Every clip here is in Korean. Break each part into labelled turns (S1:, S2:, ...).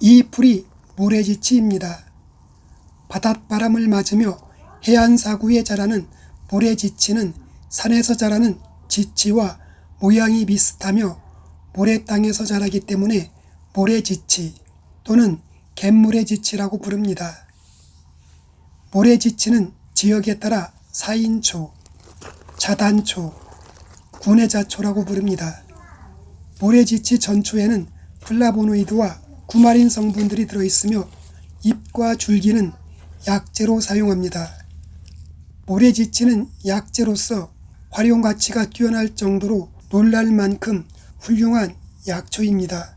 S1: 이 풀이 모래지치입니다. 바닷바람을 맞으며 해안 사구에 자라는 모래지치는 산에서 자라는 지치와 모양이 비슷하며 모래 땅에서 자라기 때문에 모래지치 또는 갯물의 지치라고 부릅니다. 모래지치는 지역에 따라 사인초, 자단초, 군해자초라고 부릅니다. 모래지치 전초에는 플라보노이드와 구마린 성분들이 들어있으며 잎과 줄기는 약재로 사용합니다. 모래지치는 약재로서 활용 가치가 뛰어날 정도로 놀랄 만큼 훌륭한 약초입니다.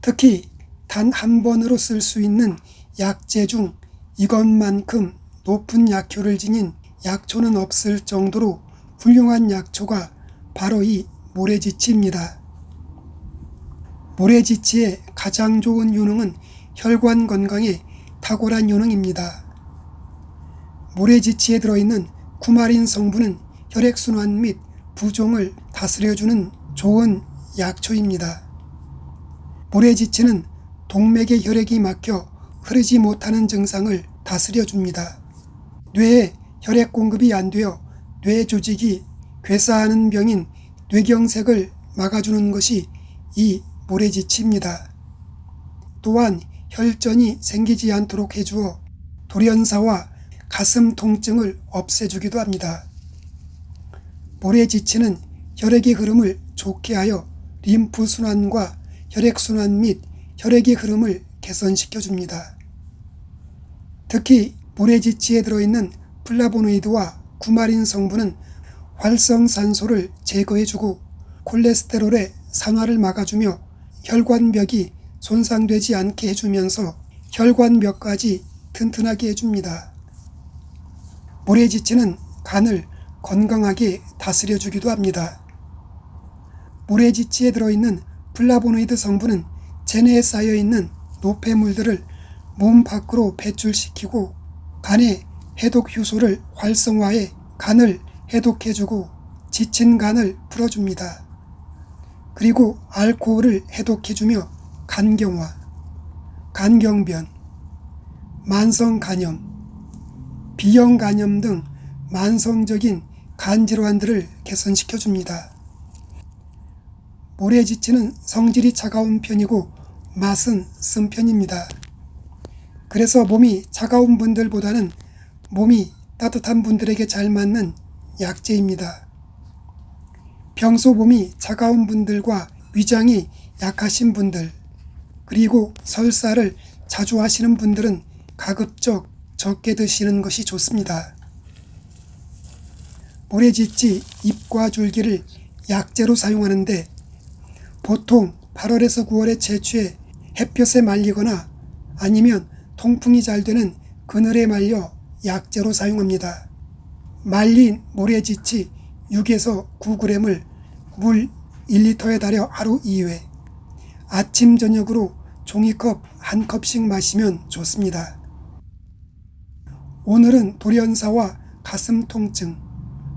S1: 특히 단 한 번으로 쓸 수 있는 약재 중 이것만큼 높은 약효를 지닌 약초는 없을 정도로 훌륭한 약초가 바로 이 모래지치입니다. 모래지치의 가장 좋은 요능은 혈관 건강에 탁월한 요능입니다. 모래지치에 들어있는 쿠마린 성분은 혈액순환 및 부종을 다스려주는 좋은 약초입니다. 모래지치는 동맥의 혈액이 막혀 흐르지 못하는 증상을 다스려줍니다. 뇌에 혈액 공급이 안 되어 뇌 조직이 괴사하는 병인 뇌경색을 막아주는 것이 이 모래지치입니다. 또한 혈전이 생기지 않도록 해주어 돌연사와 가슴 통증을 없애주기도 합니다. 모래지치는 혈액의 흐름을 좋게 하여 림프 순환과 혈액 순환 및 혈액의 흐름을 개선시켜 줍니다. 특히 모래지치에 들어있는 플라보노이드와 구마린 성분은 활성산소를 제거해주고 콜레스테롤의 산화를 막아주며 혈관벽이 손상되지 않게 해주면서 혈관벽까지 튼튼하게 해줍니다. 모래지치는 간을 건강하게 다스려주기도 합니다. 모래지치에 들어있는 플라보노이드 성분은 체내에 쌓여있는 노폐물들을 몸 밖으로 배출시키고 간의 해독 효소를 활성화해 간을 해독해주고 지친 간을 풀어줍니다. 그리고 알코올을 해독해주며 간경화, 간경변, 만성 간염, 비형 간염 등 만성적인 간 질환들을 개선시켜 줍니다. 모래지치는 성질이 차가운 편이고 맛은 쓴 편입니다. 그래서 몸이 차가운 분들보다는 몸이 따뜻한 분들에게 잘 맞는 약재입니다. 평소 몸이 차가운 분들과 위장이 약하신 분들, 그리고 설사를 자주 하시는 분들은 가급적 적게 드시는 것이 좋습니다. 모래지치 잎과 줄기를 약재로 사용하는데 보통 8월에서 9월에 채취해 햇볕에 말리거나 아니면 통풍이 잘 되는 그늘에 말려 약재로 사용합니다. 말린 모래지치 6에서 9g을 물 1리터에 달여 하루 2회 아침 저녁으로 종이컵 한 컵씩 마시면 좋습니다. 오늘은 돌연사와 가슴 통증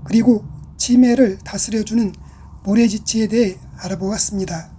S1: 그리고 치매를 다스려주는 모래지치에 대해 알아보았습니다.